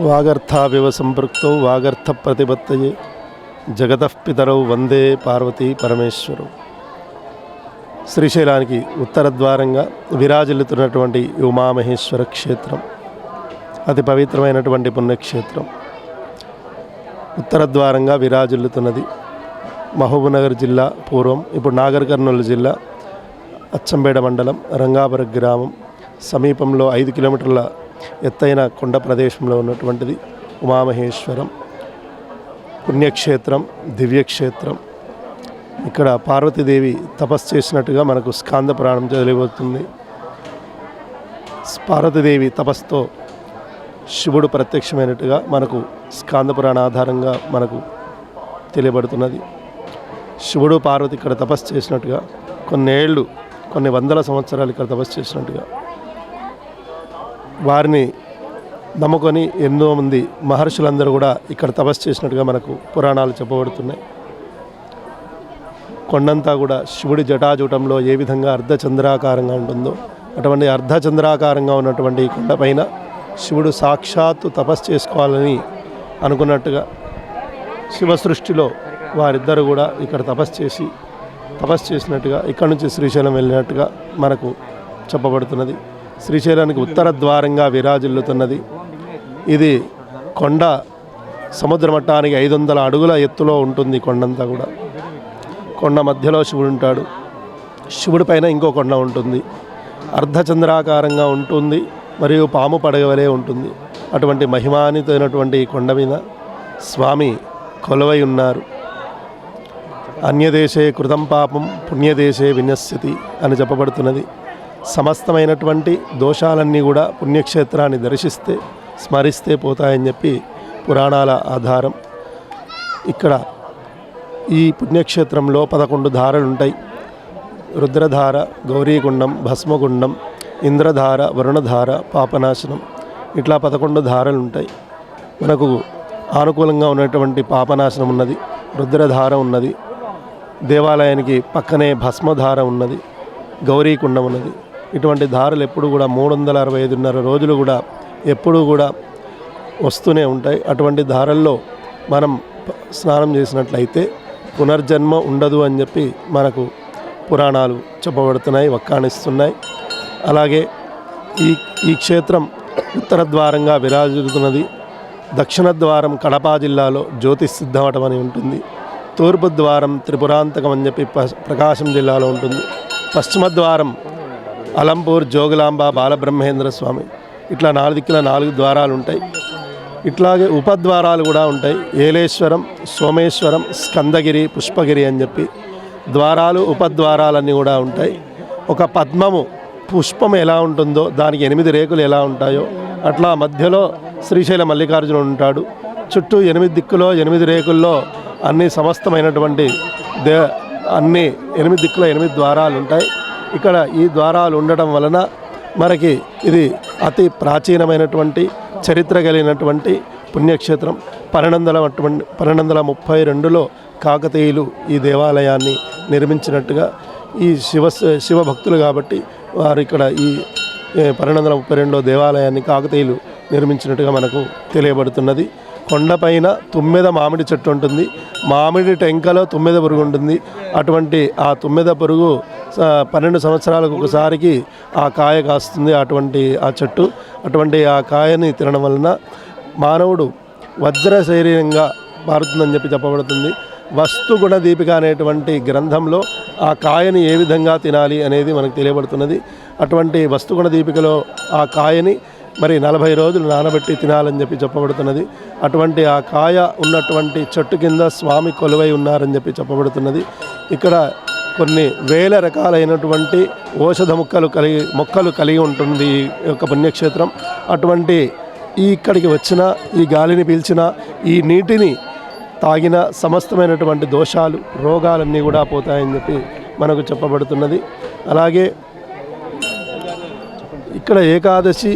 వాగర్థావివ సంపృక్తౌ వాగర్థ ప్రతిపత్తయే జగతపితరౌ వందే పార్వతీ పరమేశ్వరు. శ్రీశైలానికి ఉత్తర ద్వారంగా విరాజిల్లుతున్నటువంటి ఉమామహేశ్వర క్షేత్రం. అతి పవిత్రమైనటువంటి పుణ్యక్షేత్రం. ఉత్తర ద్వారంగా విరాజిల్లుతున్నది మహబూబ్నగర్ జిల్లా పూర్వం ఇప్పుడు నాగర్ కర్నూలు జిల్లా అచ్చంబేడ మండలం రంగాపురం గ్రామం. సమీపంలో ఐదు కిలోమీటర్ల ఎత్తైన కొండ ప్రదేశంలో ఉన్నటువంటిది ఉమామహేశ్వరం. పుణ్యక్షేత్రం దివ్యక్షేత్రం. ఇక్కడ పార్వతీదేవి తపస్సు చేసినట్టుగా మనకు స్కాంద పురాణం తెలియబోతుంది పార్వతీదేవి తపస్సుతో శివుడు ప్రత్యక్షమైనట్టుగా మనకు స్కాంద పురాణ ఆధారంగా మనకు తెలియబడుతున్నది. శివుడు పార్వతి ఇక్కడ తపస్సు చేసినట్టుగా కొన్నేళ్ళు కొన్ని వందల సంవత్సరాలు ఇక్కడ తపస్సు చేసినట్టుగా వారిని నమ్ముకొని ఎన్నో మంది మహర్షులందరూ కూడా ఇక్కడ తపస్సు చేసినట్టుగా మనకు పురాణాలు చెప్పబడుతున్నాయి. కొండంతా కూడా శివుడి జటాజూటంలో ఏ విధంగా అర్ధచంద్రాకారంగా ఉంటుందో అటువంటి అర్ధచంద్రాకారంగా ఉన్నటువంటి ఈ కొండపైన శివుడు సాక్షాత్తు తపస్సు చేసుకోవాలని అనుకున్నట్టుగా శివ సృష్టిలో వారిద్దరు కూడా ఇక్కడ తపస్సు చేసి తపస్సు చేసినట్టుగా ఇక్కడ నుంచి శ్రీశైలం వెళ్ళినట్టుగా మనకు చెప్పబడుతున్నది. శ్రీశైలానికి ఉత్తర ద్వారంగా విరాజిల్లుతున్నది. ఇది కొండ సముద్ర మట్టానికి ఐదు వందల అడుగుల ఎత్తులో ఉంటుంది కొండంతా కూడా. కొండ మధ్యలో శివుడు ఉంటాడు. శివుడి పైన ఇంకో కొండ ఉంటుంది. అర్ధచంద్రాకారంగా ఉంటుంది మరియు పాము పడగవలే ఉంటుంది. అటువంటి మహిమానితైనటువంటి కొండ మీద స్వామి కొలవై ఉన్నారు. అన్యదేశే కృతం పాపం పుణ్యదేశే వినశ్యతి అని చెప్పబడుతున్నది. సమస్తమైనటువంటి దోషాలన్నీ కూడా పుణ్యక్షేత్రాన్ని దర్శిస్తే స్మరిస్తే పోతాయని చెప్పి పురాణాల ఆధారం. ఇక్కడ ఈ పుణ్యక్షేత్రంలో పదకొండు ధారలు ఉంటాయి. రుద్రధార గౌరీగుండం భస్మగుండం ఇంద్రధార వరుణధార పాపనాశనం. ఇట్లా పదకొండు ధారలు ఉంటాయి. మనకు ఆనుకూలంగా ఉన్నటువంటి పాపనాశనం ఉన్నది రుద్రధార ఉన్నది దేవాలయానికి పక్కనే భస్మధార ఉన్నది గౌరీకుండం ఉన్నది. ఇటువంటి ధారలు ఎప్పుడు కూడా మూడు వందల అరవై ఐదున్నర రోజులు కూడా ఎప్పుడూ కూడా వస్తూనే ఉంటాయి. అటువంటి ధారల్లో మనం స్నానం చేసినట్లయితే పునర్జన్మ ఉండదు అని చెప్పి మనకు పురాణాలు చెప్పబడుతున్నాయి వక్కాణిస్తున్నాయి. అలాగే ఈ ఈ క్షేత్రం ఉత్తర ద్వారంగా విరాజిల్లుతున్నది. దక్షిణ ద్వారం కడప జిల్లాలో జ్యోతిష్ సిద్ధమటం అని ఉంటుంది. తూర్పు ద్వారం త్రిపురాంతకం అని చెప్పి ప్రకాశం జిల్లాలో ఉంటుంది. పశ్చిమ ద్వారం అలంపూర్ జోగులాంబ బాలబ్రహ్మేంద్ర స్వామి. ఇట్లా నాలుగు దిక్కుల నాలుగు ద్వారాలు ఉంటాయి. ఇట్లాగే ఉపద్వారాలు కూడా ఉంటాయి. ఏలేశ్వరం సోమేశ్వరం స్కందగిరి పుష్పగిరి అని చెప్పి ద్వారాలు ఉపద్వారాలన్నీ కూడా ఉంటాయి. ఒక పద్మము పుష్పం ఎలా ఉంటుందో దానికి ఎనిమిది రేకులు ఎలా ఉంటాయో అట్లా మధ్యలో శ్రీశైల మల్లికార్జునుడు ఉంటాడు. చుట్టూ ఎనిమిది దిక్కులో ఎనిమిది రేకుల్లో అన్ని సమస్తమైనటువంటి దే అన్ని ఎనిమిది దిక్కులో ఎనిమిది ద్వారాలు ఉంటాయి. ఇక్కడ ఈ ద్వారాలు ఉండటం వలన మనకి ఇది అతి ప్రాచీనమైనటువంటి చరిత్ర కలిగినటువంటి పుణ్యక్షేత్రం. పన్నెండు వందల అటువంటి పన్నెండు వందల ముప్పై రెండులో కాకతీయులు ఈ దేవాలయాన్ని నిర్మించినట్టుగా ఈ శివ శివభక్తులు కాబట్టి వారు ఇక్కడ ఈ పన్నెండు వందల ముప్పై రెండో దేవాలయాన్ని కాకతీయులు నిర్మించినట్టుగా మనకు తెలియబడుతున్నది. కొండపైన తుమ్మెద మామిడి చెట్టు ఉంటుంది. మామిడి టెంకలో తుమ్మెద పురుగు ఉంటుంది. అటువంటి ఆ తుమ్మెద పురుగు స- పన్నెండు సంవత్సరాలకు ఒకసారికి ఆ కాయ కాస్తుంది. అటువంటి ఆ చెట్టు అటువంటి ఆ కాయని తినడం వలన మానవుడు వజ్ర శరీరంగా మారుతుందని చెప్పి చెప్పబడుతుంది. వస్తు గుణ దీపిక అనేటువంటి గ్రంథంలో ఆ కాయని ఏ విధంగా తినాలి అనేది మనకు తెలియబడుతున్నది. అటువంటి వస్తుగుణ దీపికలో ఆ కాయని మరి నలభై రోజులు నానబెట్టి తినాలని చెప్పి చెప్పబడుతున్నది. అటువంటి ఆ కాయ ఉన్నటువంటి చెట్టు కింద స్వామి కొలువై ఉన్నారని చెప్పి చెప్పబడుతున్నది. ఇక్కడ కొన్ని వేల రకాలైనటువంటి ఔషధ మొక్కలు కలిగి మొక్కలు కలిగి ఉంటుంది ఈ యొక్క పుణ్యక్షేత్రం. అటువంటి ఈ ఇక్కడికి వచ్చిన ఈ గాలిని పీల్చిన ఈ నీటిని తాగిన సమస్తమైనటువంటి దోషాలు రోగాలన్నీ కూడా పోతాయని చెప్పి మనకు చెప్పబడుతున్నది. అలాగే ఇక్కడ ఏకాదశి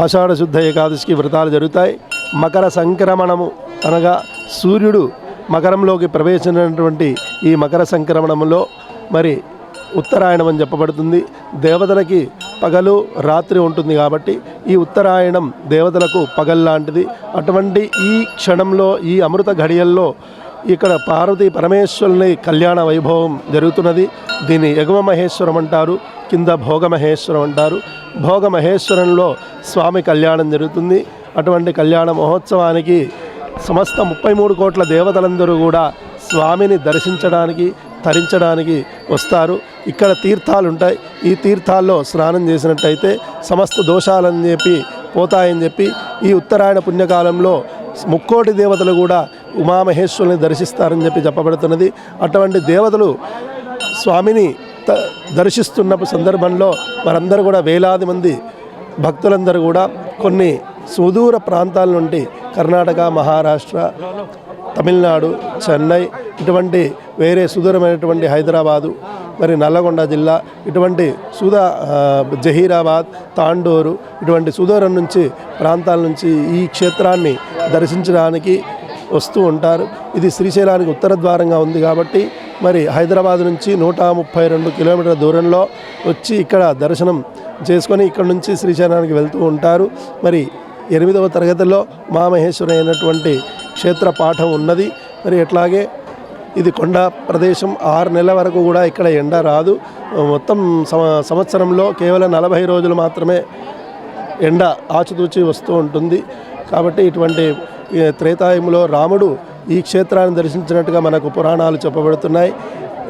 ఆషాఢ శుద్ధ ఏకాదశికి వ్రతాలు జరుగుతాయి. మకర సంక్రమణము అనగా సూర్యుడు మకరంలోకి ప్రవేశించినటువంటి ఈ మకర సంక్రమణంలో మరి ఉత్తరాయణం అని చెప్పబడుతుంది. దేవతలకి పగలు రాత్రి ఉంటుంది కాబట్టి ఈ ఉత్తరాయణం దేవతలకు పగల్లాంటిది. అటువంటి ఈ క్షణంలో ఈ అమృత ఘడియల్లో ఇక్కడ పార్వతీ పరమేశ్వరుని కళ్యాణ వైభవం జరుగుతున్నది. దీన్ని ఎగువ మహేశ్వరం అంటారు కింద భోగ మహేశ్వరం అంటారు. భోగ మహేశ్వరంలో స్వామి కళ్యాణం జరుగుతుంది. అటువంటి కళ్యాణ మహోత్సవానికి సమస్త ముప్పై మూడు కోట్ల దేవతలందరూ కూడా స్వామిని దర్శించడానికి తరించడానికి వస్తారు. ఇక్కడ తీర్థాలు ఉంటాయి. ఈ తీర్థాల్లో స్నానం చేసినట్టయితే సమస్త దోషాలని చెప్పి పోతాయని చెప్పి ఈ ఉత్తరాయణ పుణ్యకాలంలో ముక్కోటి దేవతలు కూడా ఉమామహేశ్వరుని దర్శిస్తారని చెప్పి చెప్పబడుతున్నది. అటువంటి దేవతలు స్వామిని దర్శిస్తున్న సందర్భంలో వారందరూ కూడా వేలాది మంది భక్తులందరూ కూడా కొన్ని సుదూర ప్రాంతాల నుండి కర్ణాటక మహారాష్ట్ర తమిళనాడు చెన్నై ఇటువంటి వేరే సుదూరమైనటువంటి హైదరాబాదు మరి నల్లగొండ జిల్లా ఇటువంటి సుదా జహీరాబాద్ తాండూరు ఇటువంటి సుదూరం నుంచి ప్రాంతాల నుంచి ఈ క్షేత్రాన్ని దర్శించడానికి వస్తూ ఉంటారు. ఇది శ్రీశైలానికి ఉత్తర ద్వారంగా ఉంది కాబట్టి మరి హైదరాబాద్ నుంచి నూట ముప్పై రెండు కిలోమీటర్ల దూరంలో వచ్చి ఇక్కడ దర్శనం చేసుకొని ఇక్కడ నుంచి శ్రీశైలానికి వెళ్తూ ఉంటారు. మరి ఎనిమిదవ తరగతిలో మామహేశ్వరి అయినటువంటి క్షేత్ర పాఠం ఉన్నది. మరి ఎట్లాగే ఇది కొండ ప్రదేశం ఆరు నెలల వరకు కూడా ఇక్కడ ఎండ రాదు. మొత్తం సంవత్సరంలో కేవలం నలభై రోజులు మాత్రమే ఎండ ఆచితూచి వస్తూ ఉంటుంది. కాబట్టి ఇటువంటి త్రేతాయుములో రాముడు ఈ క్షేత్రాన్ని దర్శించినట్టుగా మనకు పురాణాలు చెప్పబడుతున్నాయి.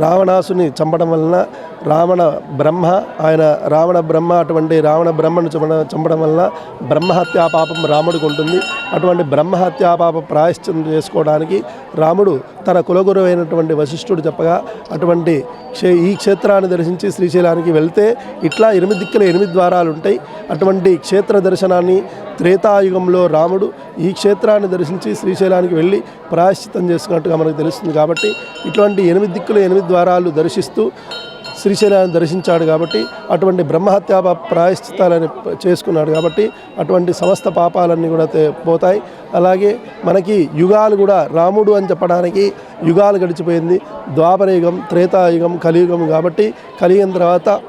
రావణాసుని చంపడం వలన రావణ బ్రహ్మ ఆయన రావణ బ్రహ్మ అటువంటి రావణ బ్రహ్మను చంపడం చంపడం వలన బ్రహ్మహత్యా పాపం రాముడికి ఉంటుంది. అటువంటి బ్రహ్మహత్యా పాప ప్రాయశ్చితం చేసుకోవడానికి రాముడు తన కులగురు అయినటువంటి వశిష్ఠుడు చెప్పగా అటువంటి క్షే ఈ క్షేత్రాన్ని దర్శించి శ్రీశైలానికి వెళ్తే ఇట్లా ఎనిమిది దిక్కుల ఎనిమిది ద్వారాలు ఉంటాయి అటువంటి క్షేత్ర దర్శనాన్ని త్రేతాయుగంలో రాముడు ఈ క్షేత్రాన్ని దర్శించి శ్రీశైలానికి వెళ్ళి ప్రాయశ్చితం చేసుకున్నట్టుగా మనకు తెలుస్తుంది. కాబట్టి ఇటువంటి ఎనిమిది దిక్కుల ఎనిమిది ద్వారాలు దర్శిస్తూ శ్రీశైలాన్ని దర్శించాడు కాబట్టి అటువంటి బ్రహ్మహత్యా పాప ప్రాయశ్చిత్తాలని చేసుకున్నాడు కాబట్టి అటువంటి సమస్త పాపాలన్నీ కూడా పోతాయి. అలాగే మనకి యుగాలు కూడా రాముడు అని చెప్పడానికి యుగాలు గడిచిపోయింది. ద్వాపరయుగం త్రేతాయుగం కలియుగం కాబట్టి కలియుగం తర్వాత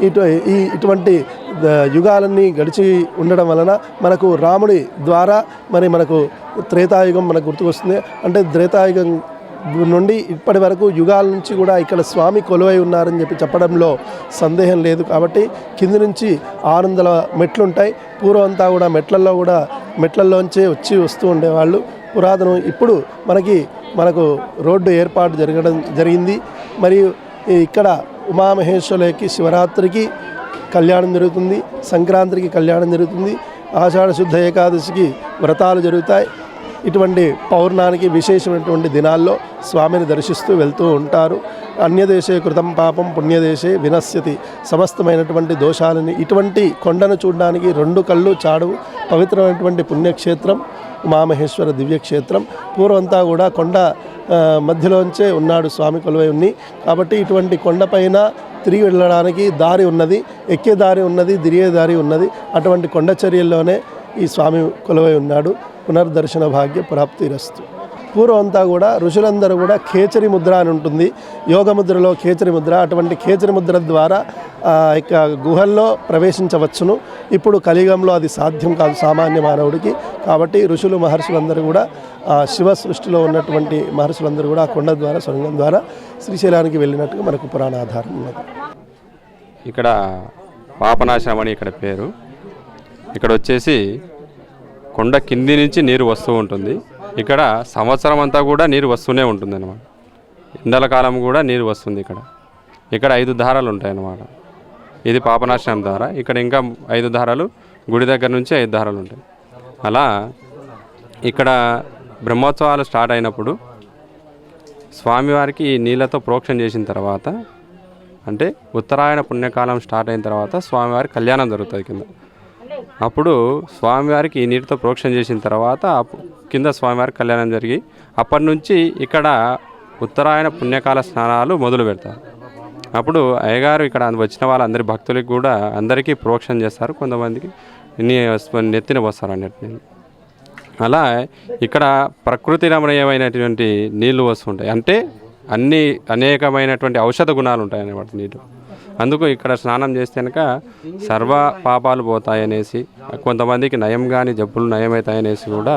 ఇటు ఈ ఇటువంటి ద- యుగాలన్నీ గడిచి ఉండడం వలన మనకు రాముడి ద్వారా మరి మనకు త్రేతాయుగం మనకు గుర్తుకొస్తుంది. అంటే త్రేతాయుగం నుండి ఇప్పటి వరకు యుగాల నుంచి కూడా ఇక్కడ స్వామి కొలువై ఉన్నారని చెప్పి చెప్పడంలో సందేహం లేదు. కాబట్టి కింది నుంచి ఆరు వందల మెట్లుంటాయి. పూర్వం అంతా కూడా మెట్లల్లో కూడా మెట్లల్లోంచే వచ్చి వస్తూ ఉండేవాళ్ళు. పురాతనం ఇప్పుడు మనకి మనకు రోడ్డు ఏర్పాటు జరగడం జరిగింది. మరియు ఇక్కడ ఉమామహేశ్వరులకి శివరాత్రికి కళ్యాణం జరుగుతుంది. సంక్రాంతికి కళ్యాణం జరుగుతుంది. ఆషాఢ శుద్ధ ఏకాదశికి వ్రతాలు జరుగుతాయి. ఇటువంటి పౌర్ణానికి విశేషమైనటువంటి దినాల్లో స్వామిని దర్శిస్తూ వెళ్తూ ఉంటారు. అన్యదేశే కృతం పాపం పుణ్యదేశే వినశ్యతి. సమస్తమైనటువంటి దోషాలని ఇటువంటి కొండను చూడడానికి రెండు కళ్ళు చాడు. పవిత్రమైనటువంటి పుణ్యక్షేత్రం ఉమామహేశ్వర దివ్యక్షేత్రం. పూర్వంతా కూడా కొండ మధ్యలోంచే ఉన్నాడు స్వామి కొలువై ఉన్ని కాబట్టి ఇటువంటి కొండపైన తిరిగి వెళ్ళడానికి దారి ఉన్నది. ఎక్కే దారి ఉన్నది దిరిగే దారి ఉన్నది. అటువంటి కొండ చర్యల్లోనే ఈ స్వామి కొలువై ఉన్నాడు. పునర్దర్శన భాగ్య ప్రాప్తిరస్తు. పూర్వం అంతా కూడా ఋషులందరూ కూడా కేచరి ముద్ర అని ఉంటుంది. యోగ ముద్రలో కేచరి ముద్ర అటువంటి ఖేచరి ముద్ర ద్వారా ఇక యొక్క గుహల్లో ప్రవేశించవచ్చును. ఇప్పుడు కలియుగంలో అది సాధ్యం కాదు సామాన్య మానవుడికి. కాబట్టి ఋషులు మహర్షులందరూ కూడా శివ సృష్టిలో ఉన్నటువంటి మహర్షులందరూ కూడా కొండ ద్వారా సొరంగం ద్వారా శ్రీశైలానికి వెళ్ళినట్టుగా మనకు పురాణ ఆధారం ఉన్నది. ఇక్కడ పాపనాశనం అని ఇక్కడ పేరు. ఇక్కడ వచ్చేసి కొండ కింది నుంచి నీరు వస్తూ ఉంటుంది. ఇక్కడ సంవత్సరం అంతా కూడా నీరు వస్తూనే ఉంటుంది అనమాట ఎండల కాలం కూడా నీరు వస్తుంది ఇక్కడ. ఇక్కడ ఐదు దారాలు ఉంటాయి అన్నమాట ఇది పాపనాశనం ధార. ఇక్కడ ఇంకా ఐదు దారాలు గుడి దగ్గర నుంచి ఐదు దారాలు ఉంటాయి. అలా ఇక్కడ బ్రహ్మోత్సవాలు స్టార్ట్ అయినప్పుడు స్వామివారికి నీళ్ళతో ప్రోక్షణ చేసిన తర్వాత అంటే ఉత్తరాయణ పుణ్యకాలం స్టార్ట్ అయిన తర్వాత స్వామివారి కళ్యాణం జరుగుతుంది కింద. అప్పుడు స్వామివారికి ఈ నీటితో ప్రోక్షణ చేసిన తర్వాత కింద స్వామివారికి కళ్యాణం జరిగి అప్పటి నుంచి ఇక్కడ ఉత్తరాయణ పుణ్యకాల స్నానాలు మొదలు పెడతారు. అప్పుడు అయ్యగారు ఇక్కడ వచ్చిన వాళ్ళందరి భక్తులకి కూడా అందరికీ ప్రోక్షణ చేస్తారు. కొంతమందికి నెత్తిన పోస్తారు అన్నట్టు. అలా ఇక్కడ ప్రకృతి రమణీయమైనటువంటి నీళ్ళు వస్తుంటాయి. అంటే అన్ని అనేకమైనటువంటి ఔషధ గుణాలు ఉంటాయి అన్నమాట నీళ్ళు అందుకు ఇక్కడ స్నానం చేస్తే కనుక సర్వ పాపాలు పోతాయనేసి కొంతమందికి నయం కాని జబ్బులు నయమవుతాయనేసి కూడా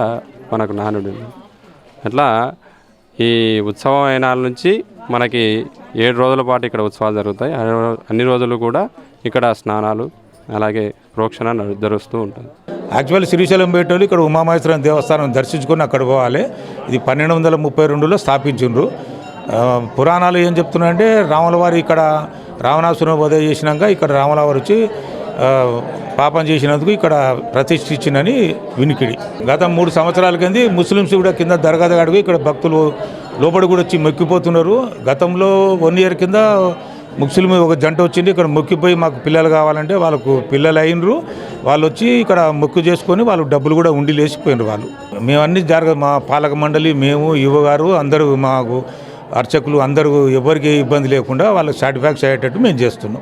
మనకు నానుడు. అట్లా ఈ ఉత్సవం అయిన నుంచి మనకి ఏడు రోజుల పాటు ఇక్కడ ఉత్సవాలు జరుగుతాయి. అన్ని అన్ని రోజులు కూడా ఇక్కడ స్నానాలు అలాగే ప్రోక్షణ జరుస్తూ ఉంటుంది యాక్చువల్ శ్రీశైలం పోయేటోళ్ళు ఇక్కడ ఉమామహేశ్వరం దేవస్థానం దర్శించుకొని అక్కడ పోవాలి. ఇది పన్నెండు వందల ముప్పై రెండులో స్థాపించిండ్రు. పురాణాలు ఏం చెప్తున్నాయంటే రాముల వారు ఇక్కడ రావణాసురం వధ చేసినాక ఇక్కడ రాముల వచ్చి పాపం చేసినందుకు ఇక్కడ ప్రతిష్ఠించినని వినికిడి. గత మూడు సంవత్సరాల కింద ముస్లిమ్స్ కూడా కింద దర్గా ఇక్కడ భక్తులు లోపలి కూడా వచ్చి మొక్కిపోతున్నారు. గతంలో వన్ ఇయర్ కింద ముస్లిం ఒక జంట వచ్చింది ఇక్కడ మొక్కిపోయి మాకు పిల్లలు కావాలంటే వాళ్ళకు పిల్లలు అయినరు. వాళ్ళు వచ్చి ఇక్కడ మొక్కు చేసుకొని వాళ్ళు డబ్బులు కూడా ఉండి లేచిపోయినారు వాళ్ళు. మేమన్నీ జరగ మా పాలక మండలి మేము యువగారు అందరూ మాకు అర్చకులు అందరూ ఎవరికి ఇబ్బంది లేకుండా వాళ్ళకి సాటిస్ఫాక్షన్ అయ్యేటట్టు మేము చేస్తున్నాం.